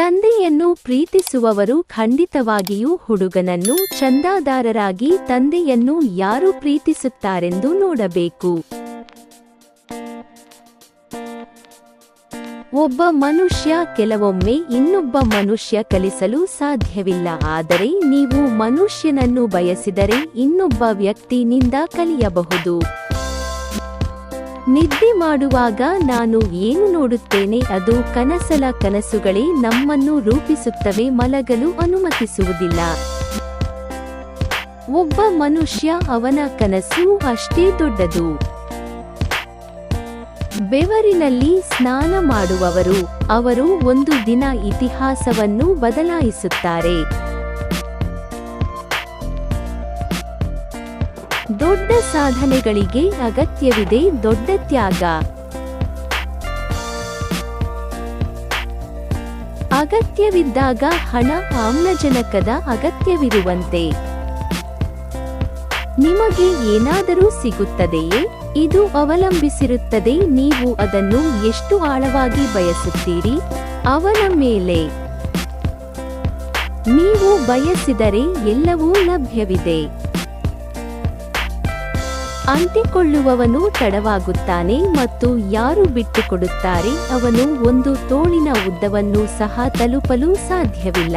ತಂದೆಯನ್ನು ಪ್ರೀತಿಸುವವರು ಖಂಡಿತವಾಗಿಯೂ ಹುಡುಗನನ್ನು ಚಂದಾದಾರರಾಗಿ ತಂದೆಯನ್ನು ಯಾರು ಪ್ರೀತಿಸುತ್ತಾರೆಂದು ನೋಡಬೇಕು. ಒಬ್ಬ ಮನುಷ್ಯ ಕೆಲವೊಮ್ಮೆ ಇನ್ನೊಬ್ಬ ಮನುಷ್ಯ ಕಲಿಸಲು ಸಾಧ್ಯವಿಲ್ಲ. ಆದರೆ ನೀವು ಮನುಷ್ಯನನ್ನು ಬಯಸಿದರೆ ಇನ್ನೊಬ್ಬ ವ್ಯಕ್ತಿನಿಂದ ಕಲಿಯಬಹುದು. ನಿದ್ದೆ ಮಾಡುವಾಗ ನಾನು ಏನು ನೋಡುತ್ತೇನೆ? ಅದು ಕನಸಲ ಕನಸುಗಳೇ ನಮ್ಮನ್ನು ರೂಪಿಸುತ್ತವೆ, ಮಲಗಲು ಅನುಮತಿಸುವುದಿಲ್ಲ. ಒಬ್ಬ ಮನುಷ್ಯ ಅವನ ಕನಸು ಅಷ್ಟೇ ದೊಡ್ಡದು. ಬೆವರಿನಲ್ಲಿ ಸ್ನಾನ ಮಾಡುವವರು, ಅವರು ಒಂದು ದಿನ ಇತಿಹಾಸವನ್ನು ಬದಲಾಯಿಸುತ್ತಾರೆ. ದೊಡ್ಡ ಸಾಧನೆಗಳಿಗೆ ಅಗತ್ಯವಿದೆ ದೊಡ್ಡ ತ್ಯಾಗ. ಅಗತ್ಯವಿದ್ದಾಗ ಹಣ ಆಮ್ಲಜನಕದ ಅಗತ್ಯವಿರುವಂತೆ. ನಿಮಗೆ ಏನಾದರೂ ಸಿಗುತ್ತದೆಯೇ? ಇದು ಅವಲಂಬಿಸಿರುತ್ತದೆ. ನೀವು ಅದನ್ನು ಎಷ್ಟು ಆಳವಾಗಿ ಬಯಸುತ್ತೀರಿ? ಅವನ ಮೇಲೆ. ನೀವು ಬಯಸಿದರೆ ಎಲ್ಲವೂ ಲಭ್ಯವಿದೆ. ಅಂಟಿಕೊಳ್ಳುವವನು ತಡವಾಗುತ್ತಾನೆ ಮತ್ತು ಯಾರು ಬಿಟ್ಟುಕೊಡುತ್ತಾರೆ ಅವನು ಒಂದು ತೋಳಿನ ಉದ್ದವನ್ನು ಸಹ ತಲುಪಲು ಸಾಧ್ಯವಿಲ್ಲ.